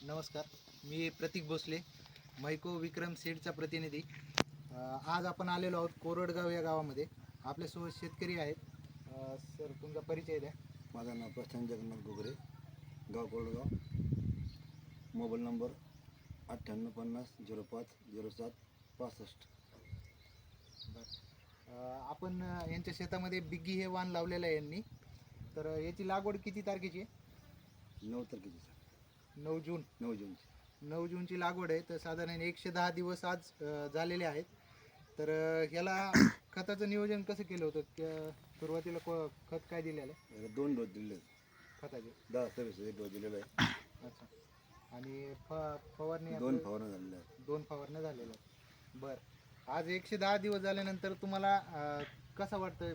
नमस्कार. मी प्रतीक भोसले मैको विक्रम सीडचा प्रतिनिधी. आज आपण आलेलो आहोत कोरडगाव या गावामध्ये. आपल्यासोबत शेतकरी आहेत. सर तुमचा परिचय द्या. माझं नाव प्रशांत जगन्नाथ गोगरे गाव कोरडगाव. मोबाईल नंबर अठ्ठ्याण्णव पन्नास झिरो पाच झिरो सात पासष्ट. आपण यांच्या शेतामध्ये बिग्गी हे वाण लावलेलं आहे यांनी. तर याची लागवड किती तारखेची आहे? नऊ तारखेची सर. नऊ जून. नऊ जूनची नऊ जूनची लागवड आहे तर साधारण एकशे दहा दिवस आज अ, झालेले आहेत. तर अ, ह्याला खताचं नियोजन कसं केलं होतं? क- सुरुवातीला को- खत काय दिलेलं आहे? याला दोन डोस दिले. खताचे. दहा सव्वीस एक डोस दिलेला आहे. अच्छा. आणि फ फवारणी दोन आपलं- फवारण्या झालेल्या आहेत. दोन फवारण्या झालेल्या आहेत. बरं. आज एकशे दहा दिवस झाल्यानंतर तुम्हाला अं, कसा वाटतंय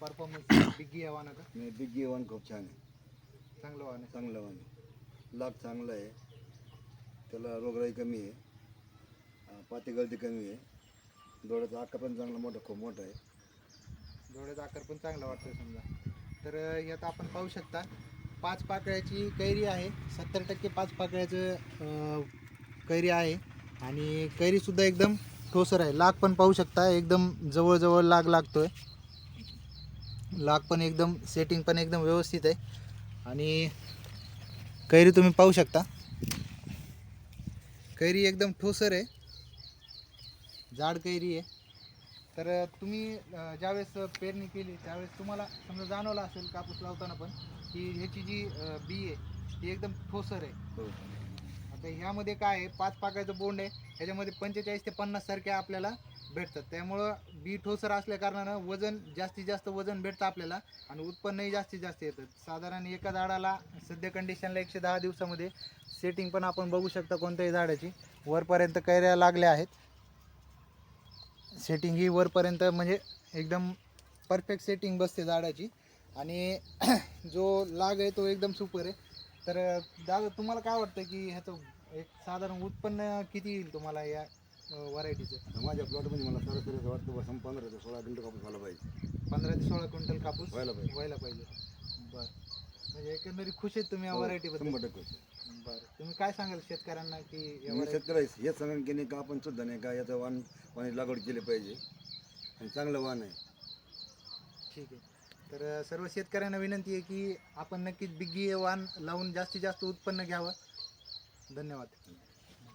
परफॉर्मन्स बिग्गी या वाहनाचा आणि बिग वन खूप छान आहे. चांगलं वाहन आहे. चांगलं वाण आहे. लाग चांगलं आहे. त्याला रोगराई कमी आहे. पाती गळती कमी आहे. डोळ्याचा आकार पण चांगला मोठा खूप मोठा आहे. डोळ्याचा आकार पण चांगला वाटतो समजा. तर यात आपण पाहू शकता पाच पाकळ्याची कैरी आहे. सत्तर टक्के पाच पाकळ्याचं कैरी आहे. आणि कैरीसुद्धा एकदम ठोसर आहे. लाग पण पाहू शकता एकदम जवळजवळ लाग लागतो आहे लाग पण एकदम सेटिंग पण एकदम व्यवस्थित आहे. आणि कैरी तुम्ही पाहू शकता. कैरी एकदम ठोसर आहे. जाड कैरी आहे. तर तुम्ही ज्यावेळेस पेरणी केली त्यावेळेस तुम्हाला समजा जाणवलं असेल कापूस लावताना पण की ह्याची जी बी आहे ती एकदम ठोसर आहे. हो. आता ह्यामध्ये काय आहे? पाच पाकाचं बोंड आहे. ह्याच्यामध्ये पंचेचाळीस ते पन्नास सारख्या आपल्याला भेटतात. त्यामुळं बी ठोसर असल्या कारणानं वजन जास्तीत जास्त वजन भेटतं आपल्याला आणि उत्पन्नही जास्तीत जास्त येतं. साधारण एका झाडाला सध्या कंडिशनला एकशे दहा दिवसामध्ये सेटिंग पण आपण बघू शकता कोणत्याही झाडाची. वरपर्यंत कैऱ्या लागल्या आहेत. सेटिंग ही वरपर्यंत म्हणजे एकदम परफेक्ट सेटिंग बसते झाडाची. आणि जो लाग आहे तो एकदम सुपर आहे. तर दादा तुम्हाला काय वाटतं की ह्याचं एक साधारण उत्पन्न किती येईल तुम्हाला या व्हरायटीचं माझ्या प्लॉटमध्ये मला सरासरी असं वाटतं बस पंधरा ते सोळा क्विंटल कापूस झाला पाहिजे. पंधरा ते सोळा क्विंटल कापूस व्हायला पाहिजे. व्हायला पाहिजे. बरं. म्हणजे एकंदरीत खुश आहेत तुम्ही या हो, व्हरायटीबद्दल शंभर टक्के बरं. तुम्ही काय सांगाल शेतकऱ्यांना की या मी variety- शेतकरी. हेच सांगेन की नाही का आपण सुद्धा नाही का याचं वाण पाणी लागवड केली पाहिजे. आणि चांगलं वाण आहे. ठीक आहे. तर अ, सर्व शेतकऱ्यांना विनंती आहे की आपण नक्कीच बिग्गी वाण लावून जास्तीत जास्त उत्पन्न घ्यावं. धन्यवाद.